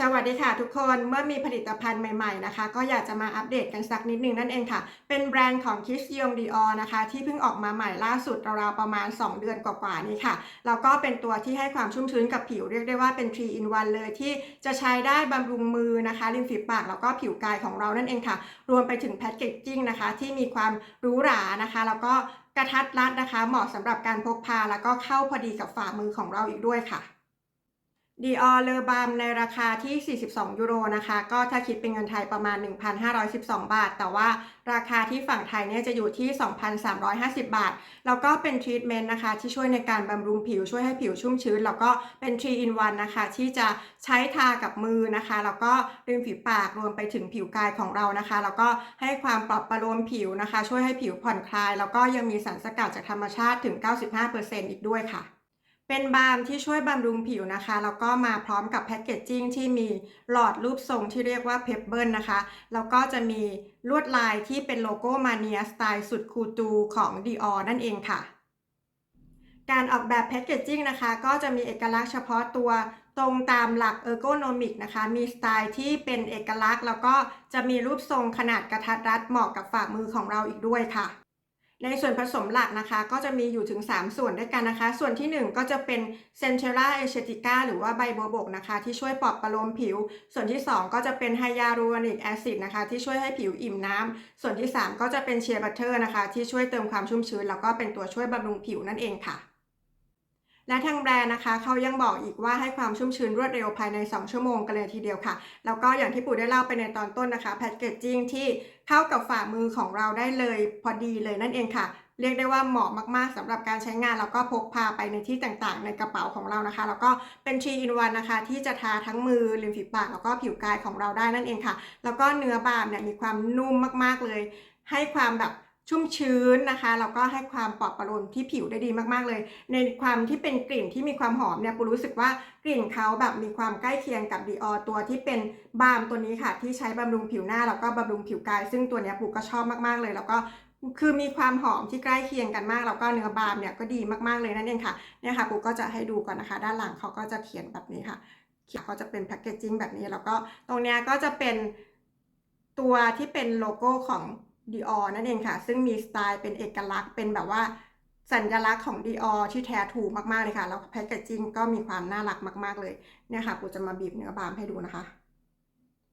สวัสดีค่ะทุกคนเมื่อมีผลิตภัณฑ์ใหม่ๆนะคะ ก็อยากจะมาอัปเดตกันสักนิดนึงนั่นเองค่ะ เป็นแบรนด์ของ Kiss y o n Dior นะคะ ที่เพิ่งออกมาใหม่ล่าสุดราวๆประมาณ 2 เดือนกว่าๆนี้ค่ะ แล้วก็เป็นตัวที่ให้ความชุ่มชื้นกับผิวเรียกได้ว่าเป็น 3 in 1 เลยที่จะใช้ได้บำรุงมือนะคะริมฝีปากแล้วก็ผิวกายของเรานั่นเองค่ะ รวมไปถึงแพคเกจจิ้งนะคะที่มีความหรูหรานะคะ แล้วก็กระทัดรัดนะคะ เหมาะสำหรับการพกพาแล้วก็เข้าพอดีกับฝ่ามือของเราอีกด้วยค่ะ ดีออเลอบามในราคาที่ 42 ยูโรนะคะ ก็ถ้าคิดเป็นเงินไทยประมาณ 1,512 บาท แต่ว่าราคาที่ฝั่งไทยเนี่ยจะอยู่ที่ 2,350 บาท แล้วก็เป็นทรีทเมนต์นะคะ ที่ช่วยในการบำรุงผิวช่วยให้ผิวชุ่มชื้น แล้วก็เป็น3 in 1นะคะ ที่จะใช้ทากับมือนะคะ แล้วก็ริมฝีปากรวมไปถึงผิวกายของเรานะคะ แล้วก็ให้ความปลอบประโลมผิวนะคะ ช่วยให้ผิวผ่อนคลาย แล้วก็ยังมีสารสกัดจากธรรมชาติถึง 95%อีกด้วยค่ะ เป็นบาล์มที่ช่วยบำรุงผิวนะคะ แล้วก็มาพร้อมกับแพคเกจจิ้งที่มีหลอดรูปทรงที่เรียกว่าเพปเบิลนะคะ แล้วก็จะมีลวดลายที่เป็นโลโก้มาเนียสไตล์สุดคูลตูของ Dior นั่นเองค่ะ การออกแบบแพคเกจจิ้งนะคะ ก็จะมีเอกลักษณ์เฉพาะตัวตรงตามหลักเออร์โกโนมิกนะคะ มีสไตล์ที่เป็นเอกลักษณ์ แล้วก็จะมีรูปทรงขนาดกระทัดรัดเหมาะกับฝ่ามือของเราอีกด้วยค่ะ ในส่วนผสมหลักนะคะ ก็จะมีอยู่ถึง 3 ส่วนด้วยกันนะคะ ส่วนที่ 1 ก็จะเป็นเซนเทราเอเชติก้าหรือว่าใบบัวบกนะคะ ที่ช่วยปลอบประโลมผิว ส่วนที่ 2 ก็จะเป็นไฮยาลูรอนิกแอซิดนะคะ ที่ช่วยให้ผิวอิ่มน้ำส่วนที่ 3 ก็จะเป็นเชียร์บัตเตอร์นะคะ ที่ช่วยเติมความชุ่มชื้น แล้วก็เป็นตัวช่วยบำรุงผิวนั่นเองค่ะ และทางแบรนด์นะคะเขายังบอกอีกว่าให้ความชุ่มชื้นรวดเร็วภายใน 2 ชั่วโมงกันเลยทีเดียวค่ะ แล้วก็อย่างที่ปู่ได้เล่าไปในตอนต้นนะคะแพคเกจจิ้งที่เข้ากับฝ่ามือของเราได้เลยพอดีเลยนั่นเองค่ะ เรียกได้ว่าเหมาะมากๆสำหรับการใช้งาน แล้วก็พกพาไปในที่ต่างๆ ในกระเป๋าของเรานะคะ แล้วก็เป็น3 in 1นวันนะคะ ที่จะทาทั้งมือริมฝีปากแล้วก็ผิวกายของเราได้นั่นเองค่ะ แล้วก็เนื้อบาล์มเนี่ยมีความนุ่มมากๆเลย ให้ความแบบ ชุ่มชื้นนะคะแล้วก็ให้ความปลอบประโลมที่ผิวได้ดีมากๆเลย ในความที่เป็นกลิ่นที่มีความหอมเนี่ยปูรู้สึกว่ากลิ่นเขาแบบมีความใกล้เคียงกับดีออตัวที่เป็นบาล์มตัวนี้ค่ะ ที่ใช้บำรุงผิวหน้าแล้วก็บำรุงผิวกาย ซึ่งตัวเนี้ยปูก็ชอบมากๆเลย แล้วก็คือมีความหอมที่ใกล้เคียงกันมาก แล้วก็เนื้อบาล์มเนี่ยก็ดีมากๆเลยนั่นเองค่ะเนี่ยค่ะปูก็จะให้ดูก่อนนะคะ ด้านหลังเขาก็จะเขียนแบบนี้ค่ะเขาจะเป็นแพคเกจจิ้งแบบนี้แล้วก็ตรงเนี้ยก็จะเป็นตัวที่เป็นโลโก้ของ Dior นั่นเองค่ะ ซึ่งมีสไตล์เป็นเอกลักษณ์เป็นแบบว่าสัญลักษณ์ของ Dior ที่แท้ถูกมากๆเลยค่ะ แล้วแพคเกจจิ้งก็มีความน่ารักมาก ๆ เลยเนี่ยค่ะปูจะมาบีบเนื้อบาล์มให้ดูนะคะ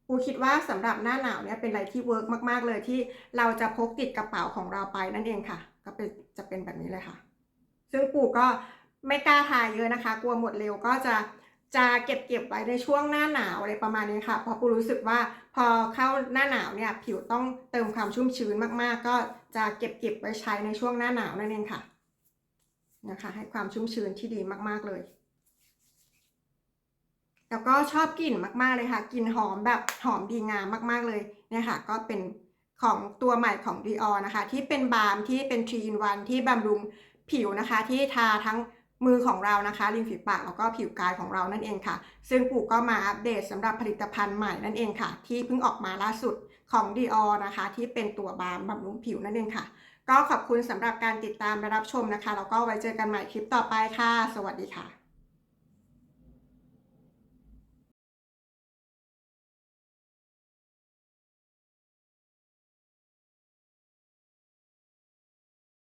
ปูคิดว่าสำหรับหน้าหนาวเนี่ยเป็นอะไรที่เวิร์กมากๆเลยที่เราจะพกติดกระเป๋าของเราไปนั่นเองค่ะ ก็เป็นจะเป็นแบบนี้เลยค่ะ ซึ่งปูก็ไม่กล้าทายเยอะนะคะ กลัวหมดเร็วก็จะ จะเก็บเก็บไว้ในช่วงหน้าหนาวอะไรประมาณนี้ค่ะ เพราะปูรู้สึกว่าพอเข้าหน้าหนาวเนี่ยผิวต้องเติมความชุ่มชื้นมากๆ ก็จะเก็บเก็บไว้ใช้ในช่วงหน้าหนาวนั่นเองค่ะนะคะให้ความชุ่มชื้นที่ดีมากๆเลย แล้วก็ชอบกลิ่นมากๆเลยค่ะกลิ่นหอมแบบหอมดีงามมากๆเลยเนี่ยค่ะ ก็เป็นของตัวใหม่ของ Dior นะคะ ที่เป็นบาล์มที่เป็น3 in 1ที่บำรุงผิวนะคะ ที่ทาทั้ง มือของเรานะคะริมฝีปากแล้วก็ผิวกายของเรานั่นเองค่ะ ซึ่งปู่ก็มาอัปเดตสำหรับผลิตภัณฑ์ใหม่นั่นเองค่ะ ที่เพิ่งออกมาล่าสุดของ Dior นะคะ ที่เป็นตัวบาล์มบำรุงผิวนั่นเองค่ะ ก็ขอบคุณสำหรับการติดตามและรับชมนะคะแล้วก็ไว้เจอกันใหม่คลิปต่อไปค่ะ สวัสดีค่ะ